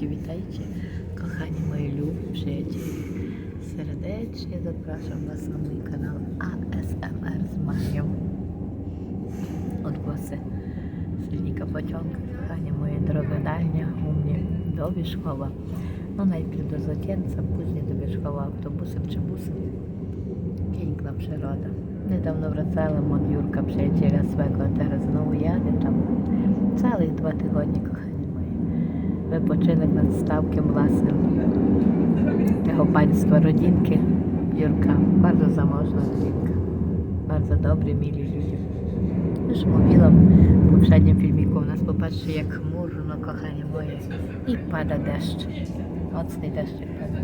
Witajcie, witajcie, kochani moi lubi przyjaciele. Serdecznie zapraszam Was na mój kanał ASMR z Marią. Odgłosy silnika pociągu, kochani moje drogodalnie u mnie do Wierzchowa. No najpierw do Zocięca, później do Wierzchowa autobusem czy busem. Piękna przyroda. Niedawno wracałam od Jurka przyjaciela swego, a teraz znowu jadę tam. Całych dwa tygodnie, kochani випочинок надставки власним його панства родинки Юрка. Bardzo заможна родинка. Bardzo добрі, милі люди. Już mówiłam w poprzednim filmiku u nas, popatrzcie jak chmurno, kochanie moje. I pada deszcz. Mocny deszczyk pada.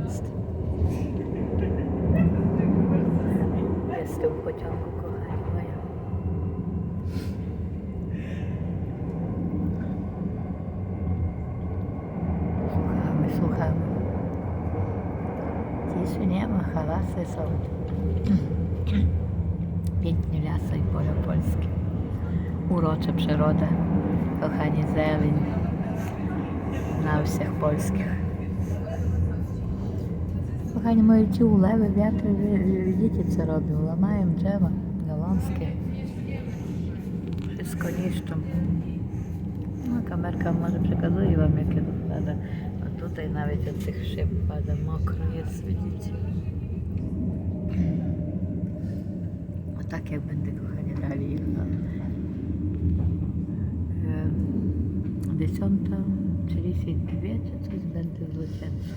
Gęsty. Jest tu w pociągu. słuchamy. Cieszy nie ma, hałasy są. Pięknie lasy i pola polskie. Urocza przyroda, kochanie zeleń na wsiach polskich. Kochani moi ті улеви, вятри, діти це роблять, ламаємо дерева голландське з коніштом. Ну, камерка може приказує вам, яке треба. Tutaj nawet od tych szyb pada mokro jest, widzicie. O tak jak będę kochanie dali. No. Dziesiąta, trzydzieści dwie czy coś będę w Lucience.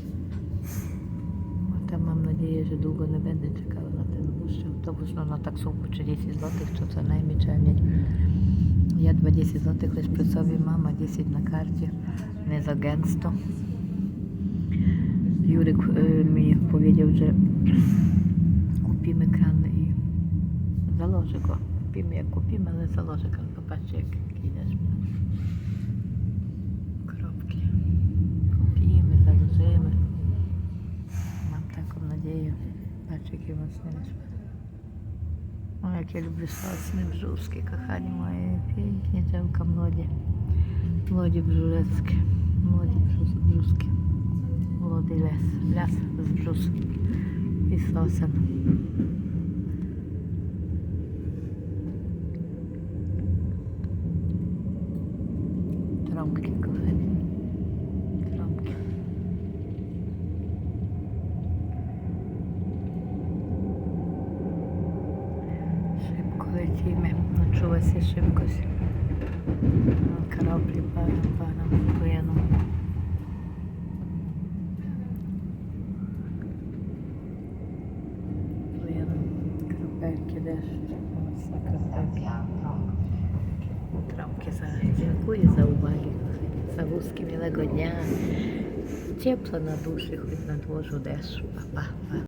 Tam mam nadzieję, że długo nie będę czekała na ten dłuższy autobus. No na taksówku 30 zł, to co najmniej trzeba mieć. Ja 20 zł też przy sobie mam, a 10 na karcie. Nie za gęsto. Jurek mi powiedział, że kupimy kran i założę go. Kupimy jak kupimy, ale założę kran. Popatrzcie, jak idziesz. Kropki. Kupimy, założymy. Mam taką nadzieję. Patrzcie, jakie mocne liczby. O, jakie lubię sosny brzuskie, kochani moje pięknie działka młodzie. Młodzie brzuleckie. Młodzie brzuskie молодий лес, ляс з брус і сосен. Трамки кафе. Трамки. Шибко летіме, Почулася шибкось. Кораблі парам, парам, поєднув. wielki deszcz. Trąbki za, dziękuję za uwagę. Za wózki miłego dnia. Ciepło na duszy, choć na dłożu deszcz. Pa, pa, pa.